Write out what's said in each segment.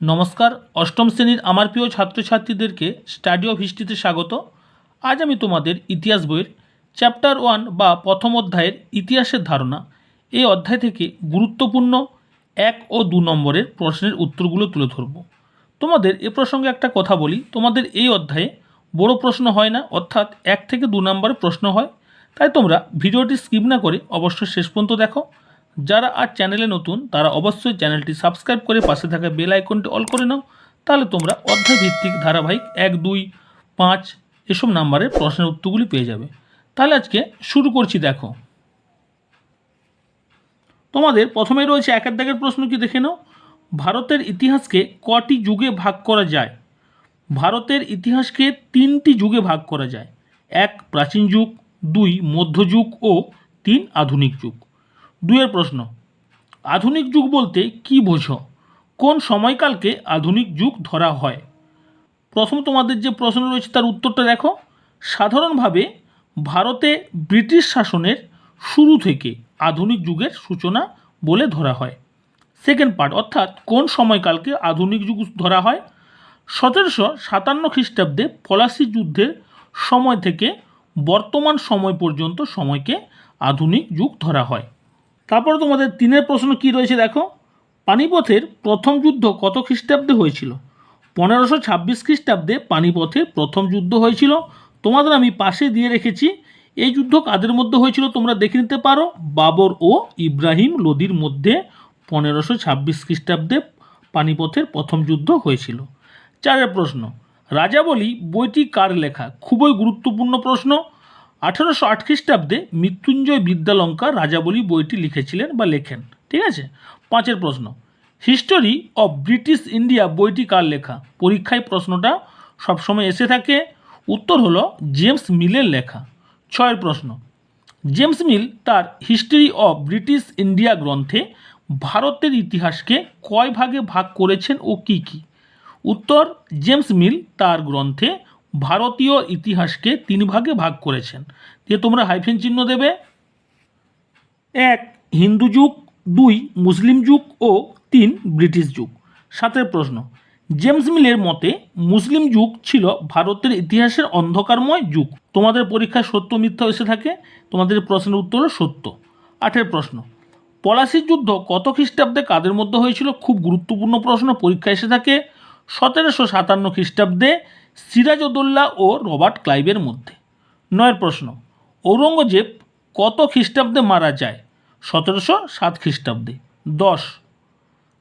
নমস্কার, অষ্টম শ্রেণির আমার প্রিয় ছাত্রছাত্রীদেরকে স্টাডি অফ হিস্ট্রিতে স্বাগত। আজ আমি তোমাদের ইতিহাস বইয়ের চ্যাপ্টার ওয়ান বা প্রথম অধ্যায়ের ইতিহাসের ধারণা এই অধ্যায় থেকে গুরুত্বপূর্ণ এক ও দু নম্বরের প্রশ্নের উত্তরগুলো তুলে ধরব। তোমাদের এ প্রসঙ্গে একটা কথা বলি, তোমাদের এই অধ্যায়ে বড় প্রশ্ন হয় না, অর্থাৎ এক থেকে দু নম্বরের প্রশ্ন হয়, তাই তোমরা ভিডিওটি স্কিপ না করে অবশ্যই শেষ পর্যন্ত দেখো। যারা আজ চ্যানেলে নতুন, তারা অবশ্যই চ্যানেলটি সাবস্ক্রাইব করে পাশে থাকা বেল আইকনটি অল করে নাও। তাহলে তোমরা অধ্যায় ভিত্তিক ধারাবাহিক এক, দুই, পাঁচ এসব নাম্বারের প্রশ্নের উত্তরগুলি পেয়ে যাবে। তাহলে আজকে শুরু করছি, দেখো। তোমাদের প্রথমেই রয়েছে একের দাগের প্রশ্ন কি দেখে নাও। ভারতের ইতিহাসকে কটি যুগে ভাগ করা যায়? ভারতের ইতিহাসকে তিনটি যুগে ভাগ করা যায়। এক প্রাচীন যুগ, দুই মধ্যযুগ ও তিন আধুনিক যুগ। দুয়ের প্রশ্ন। আধুনিক যুগ বলতে কি বোঝো? কোন সময়কালকে আধুনিক যুগ ধরা হয়? প্রথম তোমাদের যে প্রশ্ন রয়েছে তার উত্তরটা দেখো। সাধারণভাবে ভারতে ব্রিটিশ শাসনের শুরু থেকে আধুনিক যুগের সূচনা বলে ধরা হয়। সেকেন্ড পার্ট, অর্থাৎ কোন সময়কালকে আধুনিক যুগ ধরা হয়? সতেরোশো সাতান্ন খ্রিস্টাব্দে পলাশি যুদ্ধের সময় থেকে বর্তমান সময় পর্যন্ত সময়কে আধুনিক যুগ ধরা হয়। তারপরে তোমাদের তিনের প্রশ্ন কি রয়েছে দেখো? পানিপথের প্রথম যুদ্ধ কত খ্রিস্টাব্দে হয়েছিল? পনেরোশো ছাব্বিশ খ্রিস্টাব্দে পানিপথে প্রথম যুদ্ধ হয়েছিল। তোমাদের আমি পাশে দিয়ে রেখেছি। এই যুদ্ধ কাদের মধ্যে হয়েছিল তোমরা দেখে নিতে পারো? বাবর ও ইব্রাহিম লোদির মধ্যে পনেরোশো ছাব্বিশ খ্রিস্টাব্দে পানিপথের প্রথম যুদ্ধ হয়েছিল। চারের প্রশ্ন, রাজাবলী বইটি কার লেখা? খুবই গুরুত্বপূর্ণ প্রশ্ন। আঠেরোশো আট খ্রিস্টাব্দে মৃত্যুঞ্জয় বিদ্যালঙ্কা রাজাবলী বইটি লিখেছিলেন বা লেখেন, ঠিক আছে? পাঁচের প্রশ্ন। হিস্টোরি অফ ব্রিটিশ ইন্ডিয়া বইটি কার লেখা? পরীক্ষায় প্রশ্নটা সবসময় এসে থাকে। উত্তর হলো জেমস মিলের লেখা। ছয়ের প্রশ্ন। জেমস মিল তার হিস্ট্রি অফ ব্রিটিশ ইন্ডিয়া গ্রন্থে ভারতের ইতিহাসকে কয় ভাগে ভাগ করেছেন ও কী কী? উত্তর, জেমস মিল তার গ্রন্থে ভারতীয় ইতিহাসকে তিন ভাগে ভাগ করেছেন। দিয়ে তোমরা হাইফেন চিহ্ন দেবে। এক, হিন্দু যুগ। দুই, মুসলিম যুগ। ও তিন, ব্রিটিশ যুগ। সাতের প্রশ্ন, জেমস মিলের মতে মুসলিম যুগ ছিল ভারতের ইতিহাসের অন্ধকারময় যুগ। তোমাদের পরীক্ষায় সত্য, মিথ্যা এসে থাকে। তোমাদের প্রশ্নের উত্তর সত্য। আটের প্রশ্ন, পলাশির যুদ্ধ কত খ্রিস্টাব্দে কাদের মধ্যে হয়েছিল? খুব গুরুত্বপূর্ণ প্রশ্ন পরীক্ষা এসে থাকে। সতেরোশো সাতান্ন খ্রিস্টাব্দে সিরাজউদ্দৌল্লা ও রবার্ট ক্লাইভের মধ্যে। নয়ের প্রশ্ন, ঔরঙ্গজেব কত খ্রিস্টাব্দে মারা যায়? সতেরোশো সাত খ্রিস্টাব্দে। দশ,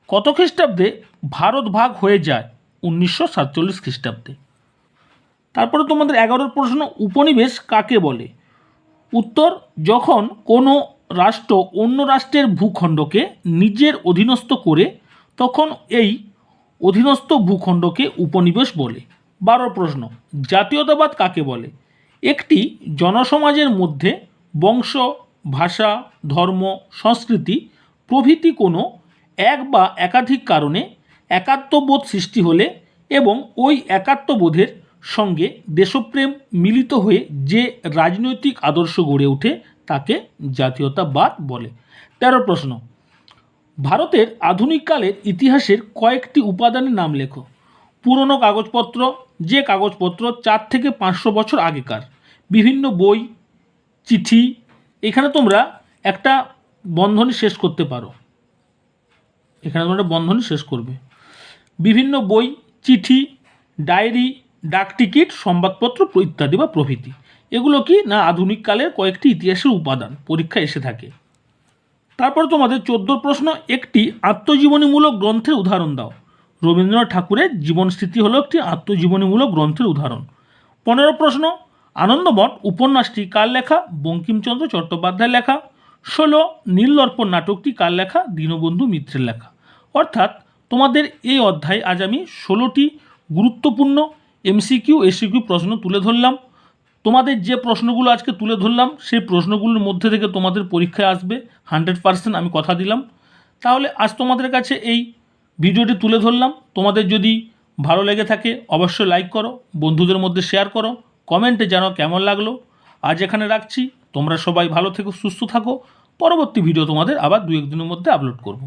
কত খ্রিস্টাব্দে ভারত ভাগ হয়ে যায়? উনিশশো সাতচল্লিশ খ্রিস্টাব্দে। তারপরে তোমাদের এগারোর প্রশ্ন, উপনিবেশ কাকে বলে? উত্তর, যখন কোনো রাষ্ট্র অন্য রাষ্ট্রের ভূখণ্ডকে নিজের অধীনস্থ করে, তখন এই অধীনস্থ ভূখণ্ডকে উপনিবেশ বলে। বারো প্রশ্ন। জাতীয়তাবাদ কাকে বলে? একটি জনসমাজের মধ্যে বংশ, ভাষা, ধর্ম, সংস্কৃতি প্রভৃতি কোনো এক বা একাধিক কারণে একাত্মবোধ সৃষ্টি হলে এবং ওই একাত্মবোধের সঙ্গে দেশপ্রেম মিলিত হয়ে যে রাজনৈতিক আদর্শ গড়ে ওঠে তাকে জাতীয়তাবাদ বলে। তেরো প্রশ্ন। ভারতের আধুনিককালের ইতিহাসের কয়েকটি উপাদানের নাম লেখো। পুরনো কাগজপত্র, যে কাগজপত্র চার থেকে পাঁচশো বছর আগেকার। বিভিন্ন বই, চিঠি, এখানে তোমরা একটা বন্ধনী শেষ করতে পারো। এখানে তোমরা একটা বন্ধনী শেষ করবে। বিভিন্ন বই, চিঠি, ডায়েরি, ডাক টিকিট, সংবাদপত্র, ইত্যাদি বা প্রভৃতি। এগুলো কি না আধুনিককালের কয়েকটি ইতিহাসের উপাদান? পরীক্ষা এসে থাকে। তারপর তোমাদের চোদ্দ প্রশ্ন, একটি আত্মজীবনীমূলক গ্রন্থের উদাহরণ দাও। রবীন্দ্রনাথ ঠাকুরের জীবনস্মৃতি হলো একটি আত্মজীবনীমূলক গ্রন্থের উদাহরণ। পনেরো প্রশ্ন, আনন্দমঠ উপন্যাসটি কার লেখা? বঙ্কিমচন্দ্র চট্টোপাধ্যায় লেখা। ষোলো, নীলদর্পণ নাটকটি কার লেখা? দীনবন্ধু মিত্রের লেখা। অর্থাৎ তোমাদের এই অধ্যায়ে আজ আমি ষোলোটি গুরুত্বপূর্ণ এমসিকিউ, এসিকিউ প্রশ্ন তুলে ধরলাম। তোমাদের যে প্রশ্নগুলো আজকে তুলে ধরলাম, সেই প্রশ্নগুলোর মধ্যে থেকে তোমাদের পরীক্ষায় আসবে। হান্ড্রেড পার্সেন্ট আমি কথা দিলাম। তাহলে আজ তোমাদের কাছে এই ভিডিওটি তুলে ধরলাম। তোমাদের যদি ভালো লেগে থাকে, অবশ্যই লাইক করো, বন্ধুদের মধ্যে শেয়ার করো কমেন্টে জানো কেমন লাগল। আজ এখানে রাখছি। তোমরা সবাই ভালো থেকো, সুস্থ থাকো। পরবর্তী ভিডিও তোমাদের আবার দু একদিনের মধ্যে আপলোড করব।